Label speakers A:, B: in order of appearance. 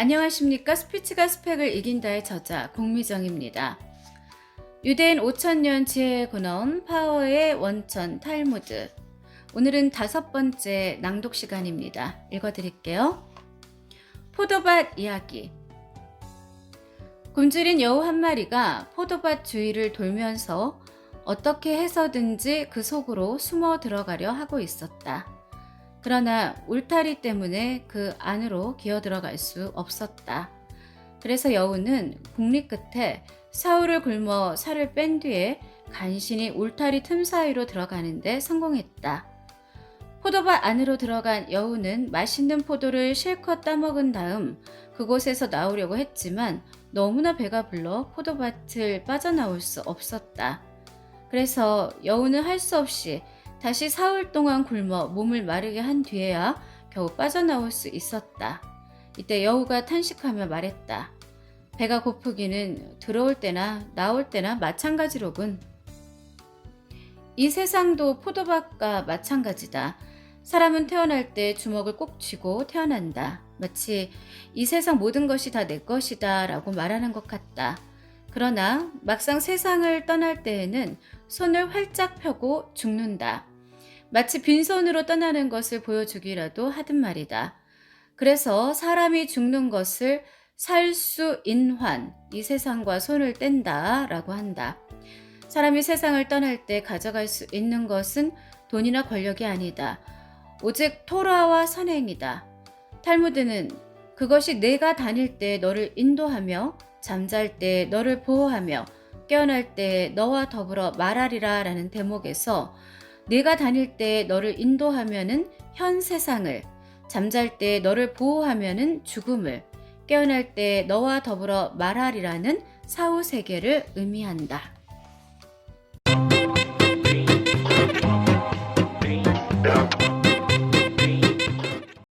A: 안녕하십니까 스피치가 스펙을 이긴다의 저자 공미정입니다. 유대인 5천년 지혜의 근원 파워의 원천 탈무드 오늘은 다섯 번째 낭독 시간입니다. 읽어드릴게요. 포도밭 이야기 굶주린 여우 한 마리가 포도밭 주위를 돌면서 어떻게 해서든지 그 속으로 숨어 들어가려 하고 있었다. 그러나 울타리 때문에 그 안으로 기어 들어갈 수 없었다. 그래서 여우는 국리 끝에 사울을 굶어 살을 뺀 뒤에 간신히 울타리 틈 사이로 들어가는데 성공했다. 포도밭 안으로 들어간 여우는 맛있는 포도를 실컷 따먹은 다음 그곳에서 나오려고 했지만 너무나 배가 불러 포도밭을 빠져나올 수 없었다. 그래서 여우는 할 수 없이 다시 사흘 동안 굶어 몸을 마르게 한 뒤에야 겨우 빠져나올 수 있었다. 이때 여우가 탄식하며 말했다. 배가 고프기는 들어올 때나 나올 때나 마찬가지로군. 이 세상도 포도밭과 마찬가지다. 사람은 태어날 때 주먹을 꼭 쥐고 태어난다. 마치 이 세상 모든 것이 다 내 것이다 라고 말하는 것 같다. 그러나 막상 세상을 떠날 때에는 손을 활짝 펴고 죽는다. 마치 빈손으로 떠나는 것을 보여주기라도 하든 말이다. 그래서 사람이 죽는 것을 살 수 인환, 이 세상과 손을 뗀다 라고 한다. 사람이 세상을 떠날 때 가져갈 수 있는 것은 돈이나 권력이 아니다. 오직 토라와 선행이다. 탈무드는 그것이 내가 다닐 때 너를 인도하며 잠잘 때 너를 보호하며 깨어날 때 너와 더불어 말하리라 라는 대목에서 내가 다닐 때 너를 인도하면은 현 세상을 잠잘 때 너를 보호하면은 죽음을 깨어날 때 너와 더불어 말하리라는 사후 세계를 의미한다.